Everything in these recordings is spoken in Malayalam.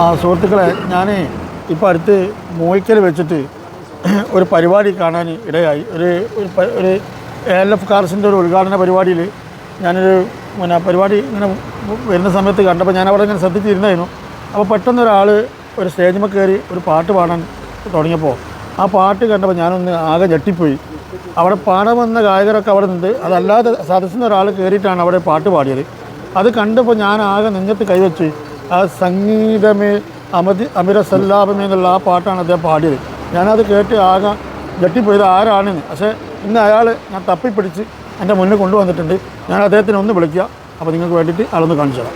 ആ സുഹൃത്തുക്കളെ ഞാൻ ഇപ്പോൾ അടുത്ത് മൂയ്ക്കൽ വെച്ചിട്ട് ഒരു പരിപാടി കാണാൻ ഇടയായി. ഒരു ഒരു എ എൽ എഫ് കാർസിന്റെ ഒരു ഉദ്ഘാടന പരിപാടിയിൽ ഞാനൊരു പിന്നെ പരിപാടി ഇങ്ങനെ വരുന്ന സമയത്ത് കണ്ടപ്പോൾ ഞാൻ അവിടെ ഇങ്ങനെ ശ്രദ്ധിച്ചിരുന്നായിരുന്നു. അപ്പോൾ പെട്ടെന്ന് ഒരാൾ ഒരു സ്റ്റേജിൽ കയറി ഒരു പാട്ട് പാടാൻ തുടങ്ങിയപ്പോൾ ആ പാട്ട് കണ്ടപ്പോൾ ഞാനൊന്ന് ആകെ ഞെട്ടിപ്പോയി. അവിടെ പാടാൻ വന്ന ഗായകരൊക്കെ അവിടെ നിന്ന് അതല്ലാതെ സദസ്സിൽ നിന്ന് ഒരാൾ കയറിയിട്ടാണ് അവിടെ പാട്ട് പാടിയത്. അത് കണ്ടപ്പോൾ ഞാൻ ആകെ നെഞ്ഞത്ത് കൈവച്ച് ആ സംഗീതമേ അമതി അമിര സല്ലാപമേ എന്നുള്ള ആ പാട്ടാണ് അദ്ദേഹം പാടിയത്. ഞാനത് കേട്ട് ആകെ ഞെട്ടിപ്പോയത് ആരാണെന്ന്. പക്ഷേ ഇന്ന് അയാൾ ഞാൻ തപ്പിപ്പിടിച്ച് എന്റെ മുന്നിൽ കൊണ്ടുവന്നിട്ടുണ്ട്. ഞാൻ അദ്ദേഹത്തിനെ ഒന്ന് വിളിക്കുക അപ്പോൾ നിങ്ങൾക്ക് വേണ്ടിയിട്ട് അളന്ന് കാണിച്ചു തരാം.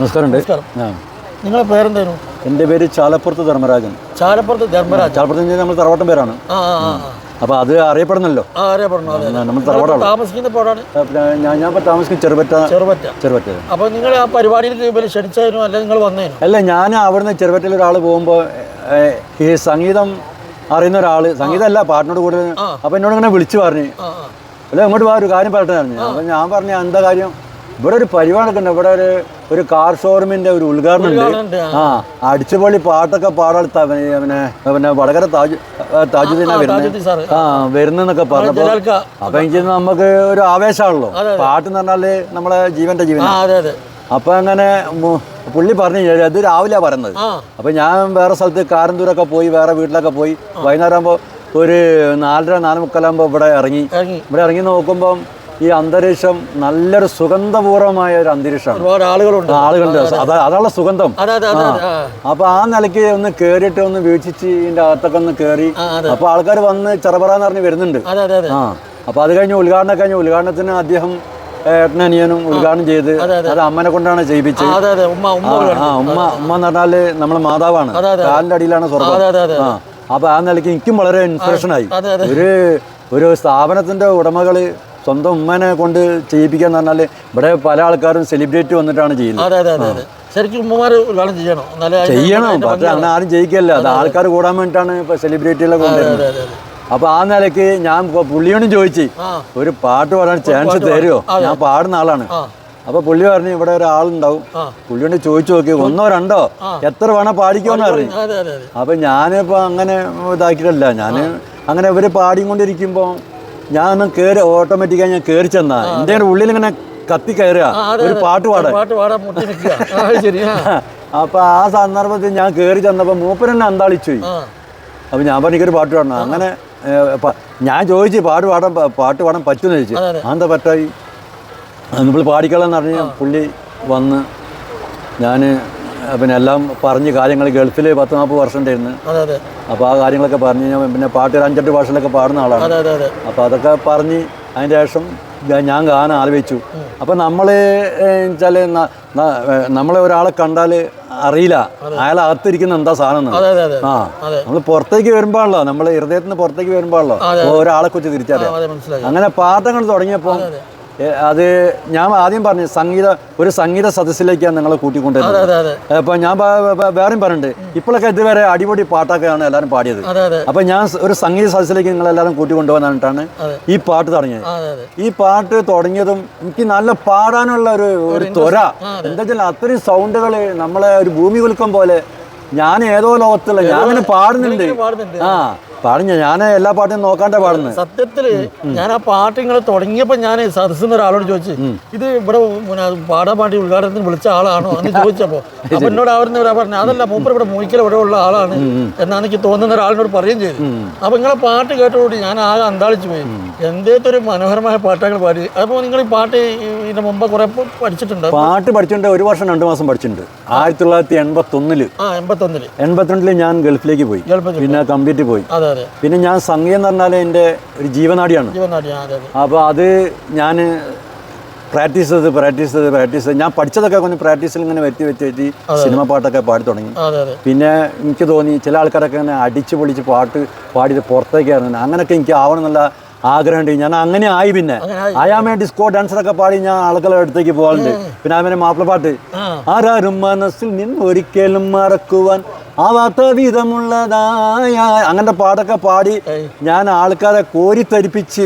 നമസ്കാരം നമസ്കാരം. നിങ്ങളെ പേരെന്തായിരുന്നു? എന്റെ പേര് ചാലപ്പുറത്ത് ധർമ്മരാജൻ. ചാലപ്പുറത്ത് ധർമ്മരാജ് ചാലപ്പുറത്ത് നമ്മൾ തറവാട്ടം പേരാണ്. ആ, ആ. അപ്പോൾ അത് അറിയപ്പെടുന്നല്ലോ. ആ അറിയപ്പെടണോ അതെ അതെ. നമ്മൾ തറവാടാണ് താമസിക്കുന്ന പോടാണ് ഞാൻ ഞാൻ ഇപ്പോൾ താമസിക്കുന്ന ചെറുപറ്റ ചെറുപറ്റ. ചെറുപറ്റ. അപ്പോൾ നിങ്ങൾ ആ പരിപാടിയിൽ ഇവർ ക്ഷണിച്ചായിരുന്നു? അല്ലെങ്കിൽ നിങ്ങൾ വന്നേനു? അല്ല ഞാൻ അവിടുന്ന് ചെറുപറ്റയിൽ ഒരാൾ പോകുമ്പോൾ ഈ സംഗീതം അറിയുന്ന ഒരാൾ സംഗീതമല്ല പാട്ടിനോട് കൂടുതൽ അപ്പോൾ എന്നോട് ഇങ്ങനെ വിളിച്ചു പറഞ്ഞു. അല്ല ഇങ്ങോട്ട് പോകാൻ ഒരു കാര്യം പറഞ്ഞു. അപ്പം ഞാൻ പറഞ്ഞു എന്താ കാര്യം? ഇവിടെ ഒരു പരിപാടിയൊക്കെ ഉണ്ട് ഇവിടെ ഒരു ഒരു കാർ ഷോറൂമിന്റെ ഒരു ഉദ്ഘാടനം ഉണ്ട്. ആ. അടിച്ചുപൊളി പാട്ടൊക്കെ പാടാൻ അവനെ പിന്നെ പിന്നെ വടകര താജ് താജുദ്ദീനാ വരുന്നത്. ആ വരുന്നെന്നൊക്കെ പറഞ്ഞപ്പോ അപ്പൊ എനിക്ക് നമുക്ക് ഒരു ആവേശമാണല്ലോ. പാട്ട് എന്ന് പറഞ്ഞാൽ നമ്മളെ ജീവന്റെ ജീവൻ അപ്പൊ അങ്ങനെ പുള്ളി പറഞ്ഞു "ഏയ് അത് രാവിലെ പറയുന്നത്. അപ്പൊ ഞാൻ വേറെ സ്ഥലത്ത് കാരന്തൂരൊക്കെ പോയി വേറെ വീട്ടിലൊക്കെ പോയി. വൈകുന്നേരം ആകുമ്പോൾ ഒരു നാലര നാല് മുക്കാലാകുമ്പോൾ ഇവിടെ ഇറങ്ങി. ഇറങ്ങി. ഇവിടെ ഇറങ്ങി നോക്കുമ്പം ഈ അന്തരീക്ഷം നല്ലൊരു സുഗന്ധപൂർവമായ ഒരു അന്തരീക്ഷമാണ്. ഒരുപാട് ആളുകളുണ്ട്. ആളുകളുണ്ട്. അതാ അതാണുള്ള സുഗന്ധം. അപ്പൊ ആ നിലയ്ക്ക് ഒന്ന് കേറിയിട്ട് ഒന്ന് വീക്ഷിച്ച് ഇതിന്റെ അകത്തൊക്കെ ഒന്ന് കേറി. അപ്പൊ ആൾക്കാർ വന്ന് ചെറപറാന്ന് പറഞ്ഞ് വരുന്നുണ്ട്. ആ. അപ്പൊ അത് കഴിഞ്ഞ് ഉദ്ഘാടനം കഴിഞ്ഞ് ഉദ്ഘാടനത്തിന് അദ്ദേഹം ഏട്ടനനിയനും ഉദ്ഘാടനം ചെയ്ത് അത് അമ്മനെ കൊണ്ടാണ് ചെയ്യിപ്പിച്ചത്. ഉമ്മ ഉമ്മ ആ, വിളിക്കണം. ആ ഉമ്മ ഉമ്മ എന്ന് പറഞ്ഞാൽ നമ്മളെ മാതാവാണ്. കാലിന്റെ അടിയിലാണ് സ്വർഗം ആ. അപ്പൊ ആ നിലയ്ക്ക് എനിക്കും വളരെ ഇൻസ്പിറേഷൻ ആയി. ഒരു ഒരു സ്ഥാപനത്തിന്റെ ഉടമകൾ സ്വന്തം ഉമ്മനെ കൊണ്ട് ചെയ്യിപ്പിക്കാന്ന് പറഞ്ഞാൽ ഇവിടെ പല ആൾക്കാരും സെലിബ്രേറ്റ് വന്നിട്ടാണ് ചെയ്യുന്നത്. അതെ അതെ അതെ അതെ. ശരിക്കും ഉമ്മമാർ ഉദ്ഘാടനം ചെയ്യണം. എന്നാലേ അതിന്റെ- ചെയ്യണം. അതിന്റെ പക്ഷെ അങ്ങനെ ആരും ചെയ്യിക്കല്ല അത് ആൾക്കാർ കൂടാൻ വേണ്ടിയിട്ടാണ് ഇപ്പൊ സെലിബ്രിറ്റികളെ കൊണ്ടുവരുന്നത് അതെ, അതെ. അപ്പൊ ആ നിലയ്ക്ക് ഞാൻ പുള്ളിയോടും ചോദിച്ചു ആ. ഒരു പാട്ട് പാടാൻ ചാൻസ് തരുമോ ഞാൻ പാടുന്ന ആളാണ്. അപ്പൊ പുള്ളി പറഞ്ഞു ഇവിടെ ഒരാളുണ്ടാവും. ആ. പുള്ളിയോട് ചോദിച്ചു നോക്കി ഒന്നോ രണ്ടോ? എത്ര വേണം പാടിക്കോന്ന് പറഞ്ഞു. അതെ അതെ അതെ. അപ്പൊ ഞാനിപ്പോ അങ്ങനെ ഇതാക്കിയിട്ടല്ല. ഞാൻ അങ്ങനെ ഇവർ പാടിക്കൊണ്ടിരിക്കുമ്പോ ഞാൻ കയറി കേറി ഓട്ടോമാറ്റിക്കായി ഞാൻ കയറി ചെന്നാ. എന്റെ ഉള്ളിൽ ഇങ്ങനെ കത്തി കയറുക. ഒരു പാട്ട് പാടാൻ. പാട്ട് പാടാൻ അപ്പൊ ആ സന്ദർഭത്തിൽ ഞാൻ കയറി ചെന്നപ്പോ മൂപ്പരെന്നെ അന്താളിച്ചു. അപ്പൊ ഞാൻ പറഞ്ഞു എനിക്കൊരു പാട്ട് പാടണം. അങ്ങനെ ഞാൻ ചോദിച്ചു പാട്ട് പാടാൻ പാട്ട് പാടാൻ പറ്റുമെന്ന് ചോദിച്ചു. അതെ, അതെ. എന്താ പറ്റായി? നമ്മൾ പാടിക്കളെന്ന് പറഞ്ഞ് പുള്ളി വന്ന് ഞാൻ പിന്നെ എല്ലാം പറഞ്ഞ് കാര്യങ്ങൾ ഗൾഫിൽ പത്ത് നാൽപ്പത് വർഷം ഉണ്ടായിരുന്നു അപ്പോൾ ആ കാര്യങ്ങളൊക്കെ പറഞ്ഞ് ഞാൻ പിന്നെ പാട്ട് ഒരു അഞ്ചെട്ട് ഭാഷയിലൊക്കെ പാടുന്ന ആളാണ്. അപ്പോൾ അതൊക്കെ പറഞ്ഞ് അതിന്റെ ശേഷം ഞാൻ- ഗാനം ആലോചിച്ചു അപ്പോൾ നമ്മൾ വെച്ചാൽ നമ്മളെ ഒരാളെ കണ്ടാൽ അറിയില്ല. അയാൾ അകത്തിരിക്കുന്ന എന്താ സാധനം ആ. നമ്മൾ പുറത്തേക്ക് വരുമ്പോഴല്ലോ നമ്മൾ ഹൃദയത്തിന് പുറത്തേക്ക് വരുമ്പോഴല്ലോ ഒരാളെ കുറിച്ച് തിരിച്ചറിയാം. അങ്ങനെ പാട്ടങ്ങൾ തുടങ്ങിയപ്പോൾ അത് ഞാൻ ആദ്യം പറഞ്ഞു സംഗീത ഒരു സംഗീത സദസ്സിലേക്കാണ് നിങ്ങളെ കൂട്ടിക്കൊണ്ടുവരുന്നത് അപ്പൊ ഞാൻ വേറെയും പറഞ്ഞിട്ടുണ്ട്. ഇപ്പോഴൊക്കെ ഇതുവരെ അടിപൊളി പാട്ടൊക്കെയാണ് എല്ലാവരും പാടിയത്. അപ്പൊ ഞാൻ ഒരു സംഗീത സദസ്സിലേക്ക് നിങ്ങൾ എല്ലാവരും കൂട്ടിക്കൊണ്ടുപോകാനായിട്ടാണ്. ഈ പാട്ട് തുടങ്ങിയത്. ഈ പാട്ട് തുടങ്ങിയതും എനിക്ക് നല്ല പാടാനുള്ള ഒരു ഒരു ത്വര. എന്താ വെച്ചാൽ അത്രയും സൗണ്ടുകൾ നമ്മളെ ഒരു ഭൂമി കുലുക്കം പോലെ ഞാൻ ഏതോ ലോകത്തുള്ള ഞാൻ അങ്ങനെ പാടുന്നുണ്ട്. ആ. പാടുന്ന ഞാൻ എല്ലാ പാട്ടും നോക്കാണ്ട പാടുന്നത് സത്യത്തിൽ ഞാൻ ആ പാട്ട് ഇങ്ങനെ തുടങ്ങിയപ്പോ ഞാൻ സദസ്സിൽ ഒരാളോട് ചോദിച്ചു ഇത് ഇവിടെ പാടാ പാടാൻ പാട്ടി ഉദ്ഘാടനത്തിന് വിളിച്ച ആളാണോ? എന്ന് ചോദിച്ചപ്പോ അപ്പൊ എന്നോട് അവിടുന്ന് പറഞ്ഞു അതല്ല മൂപ്പർ ഇവിടെ മൂയ്ക്കൽ ഇവിടെ ഉള്ള ആളാണ് എന്നാണ് എനിക്ക് തോന്നുന്ന ഒരാളിനോട് പറയുകയും ചെയ്തു. അപ്പൊ നിങ്ങളെ പാട്ട് കേട്ടോടി ഞാൻ ആകെ അന്താളിച്ചു പോയി. എന്തേത്തൊരു മനോഹരമായ പാട്ടുകൾ പാടി അപ്പൊ നിങ്ങൾ ഈ പാട്ട് ഇതിന്റെ മുമ്പ് കുറെ പഠിച്ചിട്ടുണ്ട് പാട്ട് പഠിച്ചിട്ടുണ്ട് ഒരു വർഷം രണ്ട് മാസം പഠിച്ചിട്ടുണ്ട് ആയിരത്തി തൊള്ളായിരത്തി എൺപത്തി ഒന്നില് ആ എൺപത്തൊന്നില് എൺപത്തിരണ്ടില് ഞാൻ ഗൾഫിലേക്ക് പോയി ഗൾഫിൽ പിന്നെ കമ്പ്ലീറ്റ് പോയി അതെ അതെ പിന്നെ ഞാൻ സംഗീതം എന്ന് പറഞ്ഞാൽ എൻ്റെ ഒരു ജീവനാടിയാണ് ജീവനാടി ആ, അതെ അതെ അപ്പോൾ അത് ഞാൻ പ്രാക്ടീസ് ചെയ്ത് പ്രാക്ടീസ് ചെയ്ത് പ്രാക്ടീസ് ചെയ്ത് ഞാൻ പഠിച്ചതൊക്കെ கொஞ்சം പ്രാക്ടീസിൽ ഇങ്ങനെ വെറ്റി വെച്ച് വെച്ച് സിനിമ പാട്ടൊക്കെ പാടി തുടങ്ങി അതെ അതെ പിന്നെ എനിക്ക് തോന്നി ചില ആൾക്കാരൊക്കെ ഇങ്ങനെ അടിച്ച് പൊളിച്ച് പാട്ട് പാടിയിട്ട് പുറത്തേക്ക് ഇറങ്ങുന്നത് അങ്ങനെയൊക്കെ എനിക്ക് ആവണം എന്നുള്ള ആഗ്രഹമുണ്ട് ഞാൻ അങ്ങനെ ആയി പിന്നെ. അയാൻ വേണ്ടി സ്കോ ഡാൻസറൊക്കെ പാടി ഞാൻ ആളുകളെ അടുത്തേക്ക് പോകാറുണ്ട് പിന്നെ അവനെ മാപ്പിള പാട്ട്. ആരാരും മനസ്സിൽ നിന്ന് ഒരിക്കലും മറക്കുവാൻ ആവാത്ത വിധമുള്ളതായ അങ്ങനത്തെ പാട്ടൊക്കെ പാടി ഞാൻ ആൾക്കാരെ കോരിത്തരിപ്പിച്ച്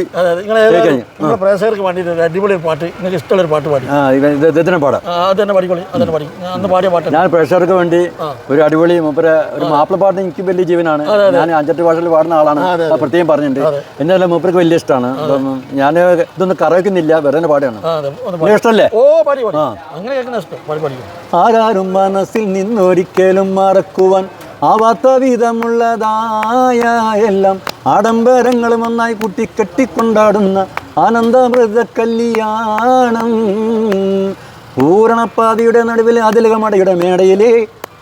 പ്രേക്ഷകർക്ക് വേണ്ടിയിട്ട് അടിപൊളി പാട്ട് നിങ്ങൾക്ക് ഇഷ്ടമുള്ള ഒരു പാട്ട് പാടി. ഇതിനെ പാടാം. ഞാൻ പ്രേക്ഷകർക്ക് വേണ്ടി ഒരു അടിപൊളി മൂപ്പര ഒരു മാപ്പിളപ്പാട്ട് എനിക്ക് വലിയ ജീവനാണ്. ഞാൻ അഞ്ചെട്ട് ഭാഷയിൽ പാടുന്ന ആളാണ്. പ്രത്യേകം പറഞ്ഞിട്ടുണ്ട്. എന്നാലും മൂപ്പർക്ക് വലിയ ഇഷ്ടമാണ് ഞാൻ ഇതൊന്നും കറവയ്ക്കുന്നില്ല വെറുതെ പാടുകയാണ്. ഇഷ്ടമല്ലേ പാടിക്കും ആരാരും മനസ്സിൽ നിന്നൊരിക്കലും മറക്കുവാൻ ആവാത്ത വിധമുള്ളതായ എല്ലാം ആഡംബരങ്ങളും ഒന്നായി കുട്ടി കെട്ടിക്കൊണ്ടാടുന്ന ആനന്ദമൃത കല്യാണം പൂരണപ്പാതിയുടെ നടുവിൽ അതിലകമടയുടെ മേടയിലെ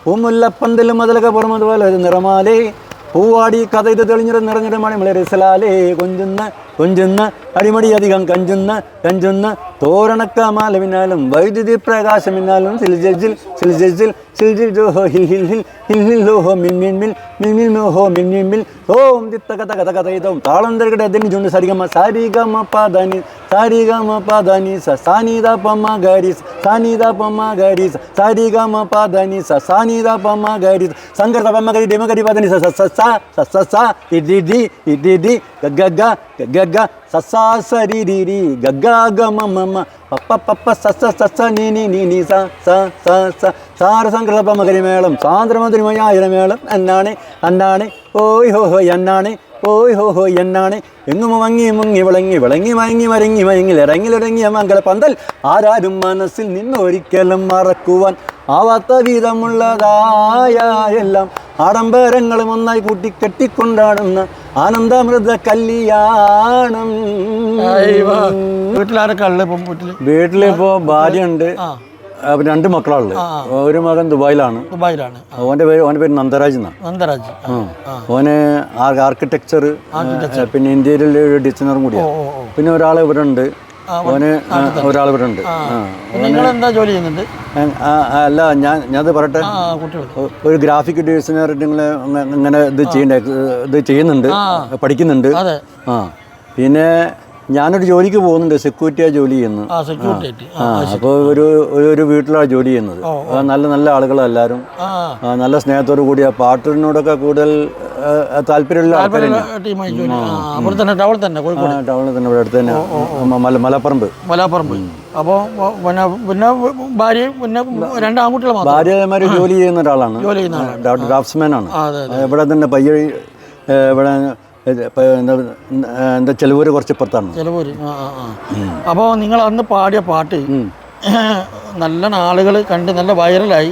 പൂമുല്ലപ്പന്തൽ മതിലക പുറമതുപോലെ ഒരു നിറമാലേ പൂവാടി കഥ ഇത് തെളിഞ്ഞിട നിറഞ്ഞിട മണിമളി റിസലാലേ കൊഞ്ചുന്ന കൊഞ്ചുന്ന അടിമടി അധികം കഞ്ചുന്ന കഞ്ചുന്ന തോരണക്കമാല सिल जिल जो हो हिल हिल हिल हिल हिल लो हो मिल मिल मिल मिल मिल मिल हो मिल मिल मिल हो ओम दित तक तक तक तक तम ताड़म दर गड़ा दिन जुंड सारी गमा सारी गमा पादानी सारी गमा पादानी सा सानी दा पमा गरीस सानी दा पमा गरीस सारी गमा पादानी सा सानी दा पमा गरीस संगर दा पमा गरी डेमा गरी पादानी सा सा सा सा सा सा सा इडी डी इडी डी गग्गा गग्गा രി ഗ ഗ ഗ മ മ മ പപ്പ പപ്പ സസ സ സ സ നി നി നി നി സ സ സ സ സാര സംകൃത പമ ഗരി മേളം സാന്ദ്രമധുരമയായിരം മേളം എന്നാണ് ഓയ് ഹോ ഹോ എന്നാണ് ഓയ് ഹോ ഹോ എന്നാണ് എങ്ങും മങ്ങി മുങ്ങി വിളങ്ങി വിളങ്ങി മയങ്ങി മരങ്ങി മയങ്ങി ഇറങ്ങിലിറങ്ങിയ മംഗള പന്തൽ ആരാരും മനസ്സിൽ നിന്നൊരിക്കലും മറക്കുവാൻ ആവാത്ത വിധമുള്ളതായ എല്ലാം ആഡംബരങ്ങളും ഒന്നായി കൂട്ടി കെട്ടിക്കൊണ്ടാടുന്ന ആനന്ദമൃത കല്യാണം വീട്ടിലിപ്പോ ഭാര്യ ഉണ്ട് അപ്പൊ രണ്ട് മക്കളുള്ളത് ഒരു മകൻ ദുബായിലാണ്. ദുബായിലാണ്. ഓന്റെ പേര് ഓന്റെ പേര് നന്ദരാജ് എന്നാണ്. നന്ദരാജ്. ഓന് ആർക്കിടെക്ചർ പിന്നെ ഇന്ത്യയിൽ ഡിസൈനറും കൂടിയാണ്. പിന്നെ ഒരാൾ ഇവിടെ ഉണ്ട്. ഓന് ഒരാൾ ഇവിടെ ഉണ്ട്. നിങ്ങൾ എന്താ ജോലി ചെയ്യുന്നുണ്ട് അല്ല ഞാൻ ഞാനത് പറയട്ടെ. ആ ഒരു ഗ്രാഫിക് ഡിസൈനർ നിങ്ങൾ ഇങ്ങനെ ഇത് ചെയ്യണ്ട ഇത് ചെയ്യുന്നുണ്ട് പഠിക്കുന്നുണ്ട്. ആ പിന്നെ ഞാനൊരു ജോലിക്ക് പോകുന്നുണ്ട് സെക്യൂരിറ്റിയാ ജോലി ചെയ്യുന്നു. അപ്പോൾ ഒരു ഒരു- വീട്ടിലാണ് ജോലി ചെയ്യുന്നത്. നല്ല നല്ല ആളുകളെല്ലാവരും നല്ല സ്നേഹത്തോടു കൂടിയ പാട്ടിനോടൊക്കെ കൂടുതൽ താല്പര്യമുള്ള ടൗണിൽ തന്നെ ഇവിടെ അടുത്ത് തന്നെ. മലപ്പറമ്പ്. മലാപ്പുറം അപ്പോൾ പിന്നെ പിന്നെ ഭാര്യ പിന്നെ രണ്ട് ആൺകുട്ടികൾ ഭാര്യമാര് ജോലി ചെയ്യുന്ന ഒരാളാണ്. ഡ്രാഫ്റ്റ്സ്മാൻ ആണ് ഇവിടെ തന്നെ പയ്യ ഇവിടെ എന്താ ചെലവൂര് കുറച്ച് ഇപ്പുറത്താണ് ചെലവൂര് അപ്പോൾ നിങ്ങൾ അന്ന് പാടിയ പാട്ട് നല്ല ആളുകൾ കണ്ട് നല്ല വൈറലായി.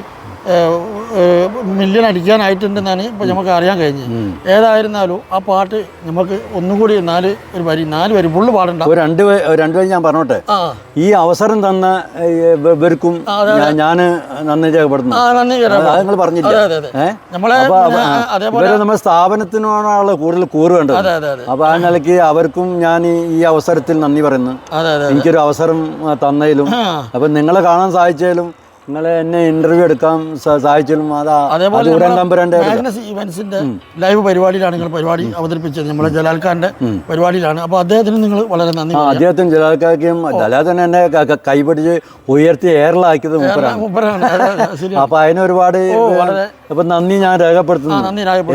മില്യൺ അടിക്കാനായിട്ടുണ്ടെന്നാണ് ഇപ്പോൾ നമുക്ക് അറിയാൻ കഴിഞ്ഞത്. ഏതായിരുന്നാലും ആ പാട്ട് നമുക്ക് ഒന്നുകൂടി നാല് ഒരു വരി നാല് വരി ഫുള്ള് പാടണ്ട. രണ്ട് രണ്ട് വരി ഞാൻ പറഞ്ഞോട്ടെ? ഈ അവസരം തന്ന ഇവർക്കും ഞാൻ നന്ദി നിങ്ങൾ പറഞ്ഞില്ല? അതേപോലെ നമ്മുടെ സ്ഥാപനത്തിനോടാണ് കൂടുതൽ കൂറ് വേണ്ടത്. അതെ അതെ അതെ. അപ്പൊ ആ നിലയ്ക്ക് അവർക്കും ഞാൻ ഈ- അവസരത്തിൽ നന്ദി പറയുന്നു. എനിക്കൊരു അവസരം തന്നതിലും. അപ്പൊ നിങ്ങളെ കാണാൻ സാധിച്ചാലും നിങ്ങളെ എന്നെ ഇന്റർവ്യൂ എടുക്കാൻ സഹായിച്ചാലും അതാ മാഗ്നസ് ഇവന്റ്സിന്റെ ലൈവ് പരിപാടിയിലാണ് നിങ്ങൾ പരിപാടി അവതരിപ്പിച്ചത്. നമ്മളെ ജലാൽ ഖാന്റെ പരിപാടിയിലാണ്. അപ്പോൾ അദ്ദേഹത്തിന് നിങ്ങൾ വളരെ നന്ദി അദ്ദേഹത്തിന് ഖാക്കും ജലാൽ തന്നെ എന്നെ കൈപിടിച്ച് ഉയർത്തി എയറിലാക്കിയത് മൂപ്പറാണ് അപ്പോൾ അതെ, അതെ, ശരി അപ്പൊ അതിന് ഒരുപാട് വളരെ- അപ്പൊ നന്ദി ഞാൻ രേഖപ്പെടുത്തുന്നു.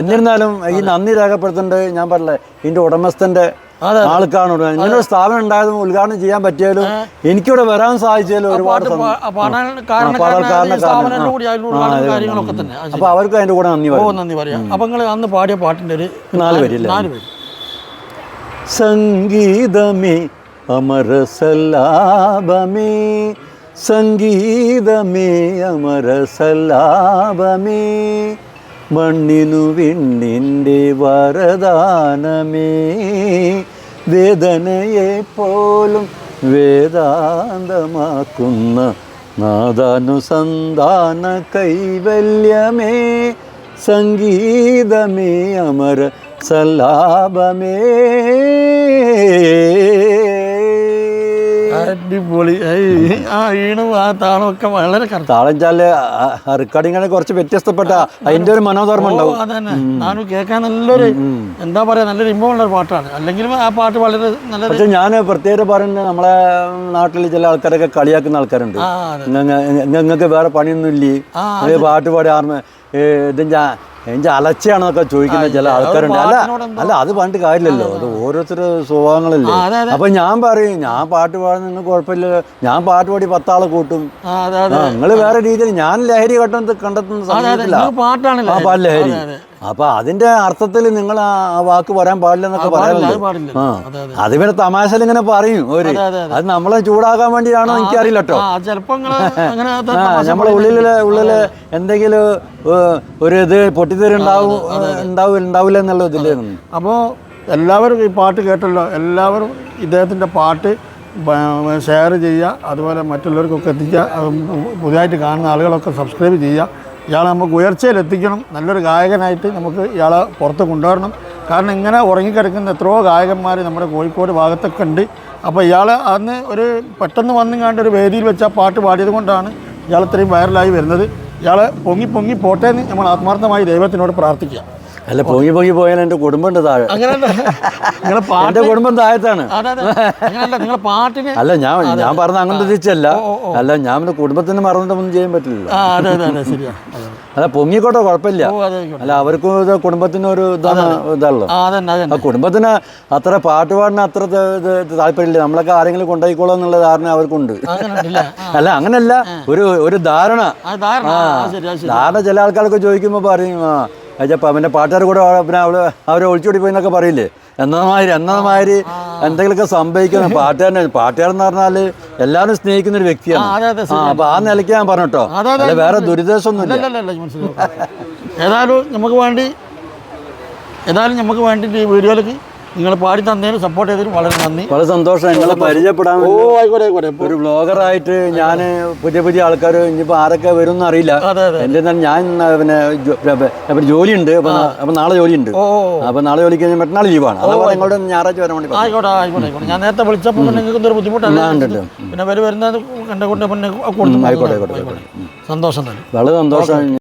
എന്നിരുന്നാലും ഈ നന്ദി രേഖപ്പെടുത്തേണ്ടത് ഞാൻ പറഞ്ഞില്ലേ ഇതിന്റെ ഉടമസ്ഥന്റെ അതെ. ആൾക്കാണ് ഇവിടെ. ഇങ്ങനെ ഒരു സ്ഥാപനം ഉണ്ടായതും ഉദ്ഘാടനം ചെയ്യാൻ പറ്റിയാലും എനിക്കിവിടെ വരാൻ സാധിച്ചാലും ഒരുപാട് അപ്പൊ അവർക്ക് അതിന്റെ കൂടെ നന്ദി നന്ദി പറയാം. അപ്പൊ നിങ്ങൾ അന്ന് പാടിയ പാട്ടിന്റെ ഒരു നാല് വരിയല്ലേ? നാല് പേര്. സംഗീതമേ അമരസല്ലാപമേ. സംഗീതമേ അമരസല്ലാപമേ. മണ്ണിനു വിണ്ണിന്റെ വരദാനമേ. വേദനയെ പോലും വേദാന്തമാക്കുന്ന നാദാനുസന്ധാന കൈവല്യമേ. സംഗീതമേ അമര സല്ലാപമേ. അടിപൊളി. ആ ഈണും ആ താളം ഒക്കെ വളരെ കറക്റ്റ് താളം ചാൽ റെക്കോർഡിങ്ങനെ കുറച്ച് വ്യത്യസ്തപ്പെട്ട അതിന്റെ ഒരു മനോധർമ്മം ഉണ്ടാവും. അതന്നെ. നാനും കേൾക്കാൻ നല്ലൊരു എന്താ പറയാ നല്ലൊരു ഇമ്പമുള്ള ഒരു പാട്ടാണ്. അല്ലെങ്കിലും ആ പാട്ട് വളരെ നല്ല പക്ഷെ ഞാൻ പ്രത്യേകം പറയുന്നത് നമ്മളെ നാട്ടിൽ ചില ആൾക്കാരൊക്കെ കളിയാക്കുന്ന ആൾക്കാരുണ്ട്. നിങ്ങൾക്ക് വേറെ പണിയൊന്നും ഇല്ലേ പാട്ട് പാടി ആർമ എന്റെ അലച്ചയാണെന്നൊക്കെ ചോദിക്കുന്ന ചില ആൾക്കാരുണ്ട്. അല്ല അല്ല അത് പറഞ്ഞിട്ട് കാര്യമില്ലല്ലോ. അത് ഓരോരുത്തരുടെ സ്വഭാവങ്ങളല്ലേ. അപ്പൊ ഞാൻ പറയും ഞാൻ പാട്ട് പാടുന്ന നിങ്ങൾക്ക് കുഴപ്പമില്ല. ഞാൻ പാട്ട് പാടി പത്താളെ കൂട്ടും. നിങ്ങൾ വേറെ രീതിയിൽ ഞാൻ ലഹരി കണ്ടെത്തുന്ന അതെ സമയത്തില്ല ലഹരി. അപ്പൊ അതിന്റെ അർത്ഥത്തിൽ നിങ്ങൾ ആ വാക്ക് പറയാൻ പാടില്ല എന്നൊക്കെ പാടില്ല അത് പറയാറുണ്ട് പാടില്ല. ആ. അതെ അതെ. അത് പിന്നെ തമാശയിൽ ഇങ്ങനെ പറയും ഒരു അതെ, നമ്മളെ ചൂടാക്കാൻ വേണ്ടിയാണോ എനിക്കറിയില്ല കേട്ടോ നമ്മളെ ഉള്ളിലെ ഉള്ളിൽ എന്തെങ്കിലും ഒരു ഇത് പൊട്ടിത്തെറി ഉണ്ടാവും ഉണ്ടാവില്ല ഉണ്ടാവില്ല എന്നുള്ള ഇതിലായിരുന്നു അപ്പോൾ എല്ലാവരും ഈ പാട്ട് കേട്ടല്ലോ. എല്ലാവരും ഇദ്ദേഹത്തിന്റെ പാട്ട് ഷെയർ ചെയ്യുക. അതുപോലെ മറ്റുള്ളവർക്കൊക്കെ എത്തിക്കുക. പുതിയതായിട്ട് കാണുന്ന ആളുകളൊക്കെ സബ്സ്ക്രൈബ് ചെയ്യുക. ഇയാളെ നമുക്ക് ഉയർച്ചയിലെത്തിക്കണം. നല്ലൊരു ഗായകനായിട്ട് നമുക്ക് ഇയാളെ പുറത്ത് കൊണ്ടുവരണം. കാരണം ഇങ്ങനെ ഉറങ്ങിക്കിടക്കുന്ന എത്രയോ ഗായകന്മാർ നമ്മുടെ കോഴിക്കോട് ഭാഗത്തൊക്കെ ഉണ്ട്. അപ്പോൾ ഇയാൾ അന്ന് ഒരു പെട്ടെന്ന് വന്നും കണ്ട് ഒരു വേദിയിൽ വെച്ച് ആ പാട്ട് പാടിയത് കൊണ്ടാണ് ഇയാൾ ഇത്രയും വൈറലായി വരുന്നത്. ഇയാൾ പൊങ്ങി പൊങ്ങി പോട്ടേന്ന് നമ്മൾ ആത്മാർത്ഥമായി ദൈവത്തിനോട് പ്രാർത്ഥിക്കുക. അല്ല പൊങ്ങി പൊങ്ങി പോയാൽ എന്റെ കുടുംബമുണ്ട് താഴെ. എന്റെ കുടുംബം താഴത്താണ്. നിങ്ങളെ പാട്ടിന് അല്ല ഞാൻ ഞാൻ പറഞ്ഞ അങ്ങനത്തെ തിരിച്ചല്ല. അല്ല ഞാൻ എന്റെ കുടുംബത്തിന് മറന്നിട്ട് ഒന്നും ചെയ്യാൻ പറ്റില്ലല്ലോ. അല്ല പൊങ്ങിക്കോട്ടെ കുഴപ്പമില്ല. അല്ല അവർക്കും ഇത് കുടുംബത്തിന് ഒരു ഇതാണ് ഇതാണല്ലോ. കുടുംബത്തിന് അത്ര പാട്ട് പാടിന് അത്ര താല്പര്യമില്ല. നമ്മളൊക്കെ ആരെങ്കിലും കൊണ്ടായിക്കോളാം എന്നുള്ള ധാരണ അവർക്കുണ്ട്. അല്ല അങ്ങനല്ല. ഒരു ഒരു ധാരണ. ധാരണ. ചില ആൾക്കാരൊക്കെ ചോദിക്കുമ്പോൾ പറയും ആ അച്ഛപ്പ പിന്നെ പാട്ടുകാർ കൂടെ പിന്നെ അവൾ അവരെ ഒളിച്ചോടി പോയി എന്നൊക്കെ പറയില്ലേ എന്നമാതിരി എന്നമാതിരി എന്തെങ്കിലുമൊക്കെ സംഭവിക്കുന്ന പാട്ടുകാരനെ പാട്ടുകാരൻ എന്ന് പറഞ്ഞാൽ എല്ലാവരും സ്നേഹിക്കുന്ന ഒരു വ്യക്തിയാണ്. അപ്പൊ ആ നിലയ്ക്ക് ഞാൻ പറഞ്ഞോ അല്ല വേറെ ദുരിതാശമൊന്നുമില്ല ഏതായാലും നമുക്ക് വേണ്ടി ഏതായാലും നമുക്ക് വേണ്ടി ഈ വീഡിയോയിലേക്ക് നിങ്ങൾ പാടി തന്നതിന് സപ്പോർട്ട് ചെയ്തതിന് വളരെ നന്ദി. വളരെ സന്തോഷം. നിങ്ങളെ പരിചയപ്പെടാൻ ഓ ആയിക്കോട്ടെ ആയിക്കോട്ടെ. ഒരു ബ്ലോഗറായിട്ട് ഞാൻ പുതിയ പുതിയ ആൾക്കാർ ഇനിയിപ്പോൾ ആരൊക്കെ വരും എന്ന് അറിയില്ല എന്റെ തന്നെ ഞാൻ പിന്നെ ജോലിയുണ്ട്. അപ്പൊ നാളെ ജോലിയുണ്ട്. അപ്പൊ നാളെ ജോലി കഴിഞ്ഞാൽ മറ്റന്നാൾ ലീവാണ്. അതാ നിങ്ങളുടെ ഞായറാഴ്ച വരാൻ വേണ്ടി. ആയിക്കോട്ടെ ആയിക്കോട്ടെ ആയിക്കോട്ടെ. ഞാൻ നേരത്തെ വിളിച്ചപ്പോൾ നിങ്ങൾക്ക് എന്തൊരു ബുദ്ധിമുട്ടല്ല. പിന്നെ അവർ വരുന്നത് കണ്ടുകൊണ്ട് പിന്നെ കൊടുത്തു ആയിക്കോട്ടെ ആയിക്കോട്ടെ സന്തോഷം തന്നെ. വളരെ സന്തോഷം.